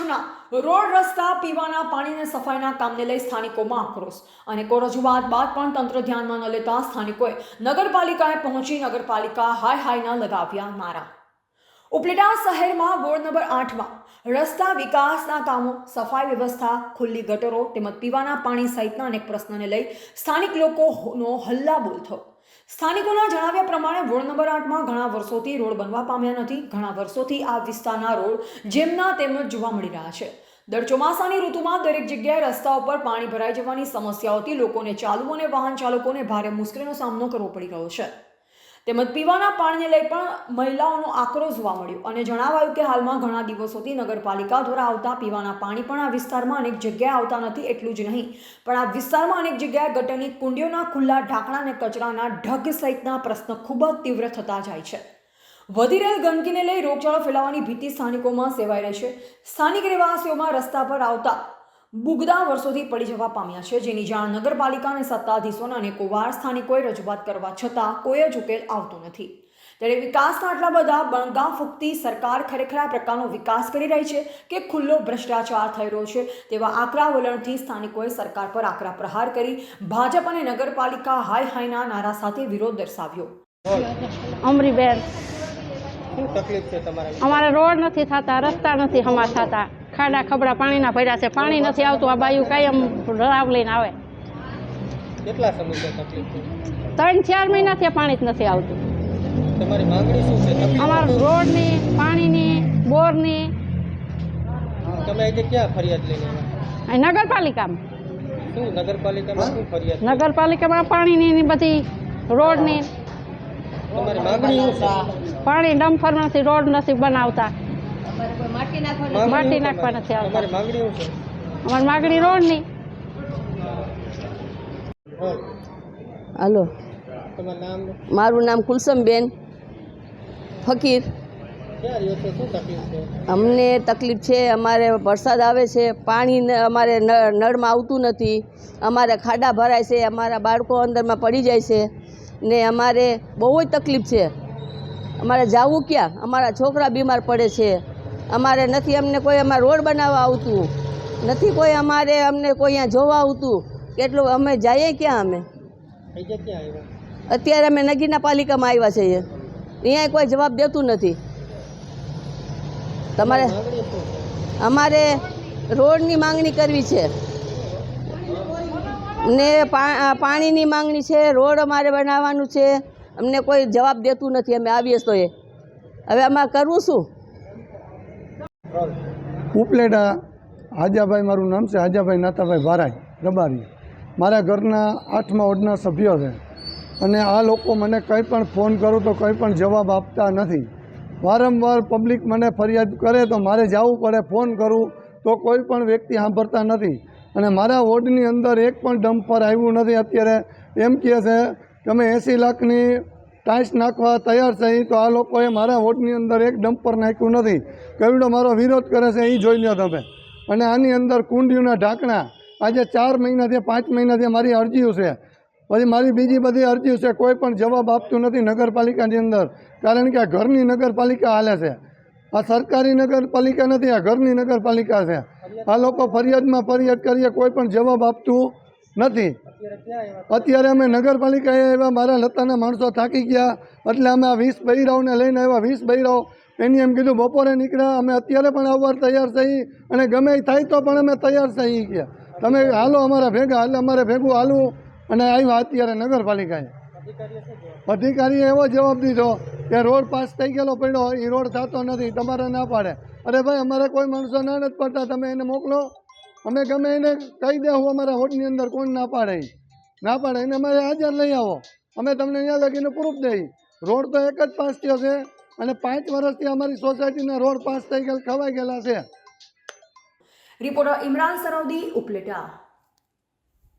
આઠના રોડ રસ્તા પીવાના પાણીને સફાઈના કામને લઈ સ્થાનિકોમાં આક્રોશ. અને કો રજૂઆત બાદ પણ તંત્ર ધ્યાનમાં ન લેતા સ્થાનિકોએ નગરપાલિકાએ પહોંચી નગરપાલિકા હાય હાયના લગાવ્યા નારા. ઉપલેટા શહેરમાં વોર્ડ નંબર આઠમાં રસ્તા વિકાસના કામો, સફાઈ વ્યવસ્થા, ખુલ્લી ગટરો તેમજ પીવાના પાણી સહિતના અનેક પ્રશ્નને લઈ સ્થાનિક લોકોનો હલ્લાબોલ થયો. સ્થાનિકોના જણાવ્યા પ્રમાણે વોર્ડ નંબર આઠમાં ઘણા વર્ષોથી રોડ બનવા પામ્યા નથી. ઘણા વર્ષોથી આ વિસ્તારના રોડ જેમના તેમ જોવા મળી રહ્યા છે. દર ચોમાસાની ઋતુમાં દરેક જગ્યાએ રસ્તા ઉપર પાણી ભરાઈ જવાની સમસ્યાઓથી લોકોને ચાલુ અને વાહન ચાલકોને ભારે મુશ્કેલીનો સામનો કરવો પડી રહ્યો છે. તેમજ પીવાના પાણીને લઈ પણ મહિલાઓનો આક્રોશ જોવા મળ્યો અને જણાવાયું કે હાલમાં ઘણા દિવસોથી નગરપાલિકા દ્વારા આવતા પીવાના પાણી પણ આ વિસ્તારમાં અનેક જગ્યાએ આવતા નથી, એટલું જ નહીં. પણ આ વિસ્તારમાં અનેક જગ્યાએ ગટરની કુંડીઓના ખુલ્લા ઢાંકણા અને કચરાના ઢગ સહિતના પ્રશ્ન ખૂબ જ તીવ્ર થતા જાય છે. વધી રહેલ ગંદકીને લઈ રોગચાળો ફેલાવાની ભીતિ સ્થાનિકોમાં સેવાઈ રહી છે. સ્થાનિક રહેવાસીઓમાં રસ્તા પર આવતા બુગદા વર્ષોથી પડી જવા પામ્યા છે જેની જાણ નગરપાલિકા અને સત્તાધીશોને વાર સ્થાનિકોએ રજૂઆત કરવા છતાં કોઈ જ ઉકેલ આવતો નથી. ત્યારે વિકાસના આટલા બધા બણગા ફૂંકતી સરકાર ખરેખર આ પ્રકારનો વિકાસ કરી રહી છે કે ખુલ્લો ભ્રષ્ટાચાર થઈ રહ્યો છે તેવા આકરા વલણથી સ્થાનિકોએ સરકાર પર આકરા પ્રહાર કરી ભાજપ અને નગરપાલિકા હાઈ હાયના નારા સાથે વિરોધ દર્શાવ્યો. અમરીબેન શું તકલીફ છે તમારે અમારે રોડ નથી થતા રસ્તા નથી અમારા થતા. ખાડા ખબડા પાણીના ભર્યા છે. પાણી નથી આવતું. આ બાયું કાયમ રાવ લઈને આવે. કેટલા ત્રણ ચાર મહિનાથી પાણી જ નથી આવતું. તમારી માંગણી શું છે? તકલીફ અમારે રોડની પાણીની બોરની. તમે આજે ક્યાં ફરિયાદ લઈને નગરપાલિકામાં. શું નગરપાલિકામાં શું ફરિયાદ? નગરપાલિકામાં પાણીની બધી રોડની. પાણી ડમ્ફર નથી રોડ નથી બનાવતા. માટી નાખવા નથી આવતા. તમારી માંગણી શું છે? અમારી માગણી રોડની. હાલો. મારું નામ કુલસમબેન ફકીર. અમને તકલીફ છે અમારે વરસાદ આવે છે પાણી અમારે ન- નળમાં આવતું નથી અમારે ખાડા ભરાય છે અમારા બાળકો અંદરમાં પડી જાય છે ને અમારે બહુ જ તકલીફ છે. અમારે જવું ક્યાં? અમારા છોકરા બીમાર પડે છે. અમારે નથી અમને કોઈ અમારે રોડ બનાવવા આવતું. નથી કોઈ અમારે અમને કોઈ અહીંયા જોવા આવતું. કેટલું અમે જઈએ ક્યાં અમે? અત્યારે અમે નગીના પાલિકામાં આવ્યા છીએ. અહીંયા કોઈ જવાબ દેતું નથી. તમારે અમારે રોડની માંગણી કરવી છે. ને પાણીની માંગણી છે રોડ અમારે બનાવવાનું છે. અમને કોઈ જવાબ દેતું નથી. અમે આવીએ તો એ. હવે અમારે કરવું શું. ઉપલેટા હાજાભાઈ મારું નામ છે, હાજાભાઈ નાતાભાઈ ભારાઈ રબારી મારા ઘરના આઠમા વોર્ડના સભ્યો છે. અને આ લોકો મને કંઈ પણ ફોન કરું તો કંઈ પણ જવાબ આપતા નથી. વારંવાર પબ્લિક મને ફરિયાદ કરે તો મારે જવું પડે, ફોન કરું તો કોઈ પણ વ્યક્તિ સાંભળતા નથી. અને મારા વોર્ડની અંદર એક પણ ડમ્પર આવ્યું નથી અત્યારે. એમ કહે છે કે અમે એંસી લાખની ટાઈસ નાખવા તૈયાર છે. તો આ લોકોએ મારા વોટની અંદર એક ડમ્પર નાખ્યું નથી. કેવડો મારો વિરોધ કરે છે એ જોઈ લો તમે. અને આની અંદર કુંડીઓના ઢાંકણા. આજે ચાર મહિનાથી, પાંચ મહિનાથી મારી અરજીઓ છે. પછી મારી બીજી બધી અરજીઓ છે, કોઈ પણ જવાબ આપતું નથી નગરપાલિકાની અંદર. કારણ કે આ ઘરની નગરપાલિકા હાલે છે. આ સરકારી નગરપાલિકા નથી, આ ઘરની નગરપાલિકા છે. આ લોકો ફરિયાદમાં ફરિયાદ કરીએ, કોઈ પણ જવાબ આપતું નથી. અત્યારે અમે નગરપાલિકાએ આવ્યા મારા લતાના માણસો થાકી ગયા. એટલે અમે આ વીસ બૈરાઓને લઈને આવ્યા વીસ બૈરાઓ એની એમ કીધું, બપોરે નીકળ્યા, અમે અત્યારે પણ આવવા તૈયાર થઈ અને ગમે થાય તો પણ અમે તૈયાર થઈ ગયા તમે હાલો અમારા ભેગા એટલે અમારે ભેગું હાલવું અને આવ્યા અત્યારે નગરપાલિકાએ. અધિકારીએ એવો જવાબ દીધો કે રોડ પાસ થઈ ગયેલો પડ્યો એ રોડ થતો નથી, તમારે ના પાડે. અરે ભાઈ, અમારે કોઈ માણસો ના નથી પડતા, તમે એને મોકલો. અમે ગમે એને કહી દેવું અમારા હોટની અંદર કોણ ના પાડે. ના પાડે એને અમારે હાજર લઈ આવો. અમે તમને અહીંયા લગીને પ્રૂફ દઈ. રોડ તો એક જ પાસ થયો છે અને પાંચ વર્ષથી અમારી સોસાયટીના રોડ પાસ થઈ ગયેલા, ખવાઈ ગયેલા છે. રિપોર્ટર ઇમરાન સરોદી ઉપલેટા.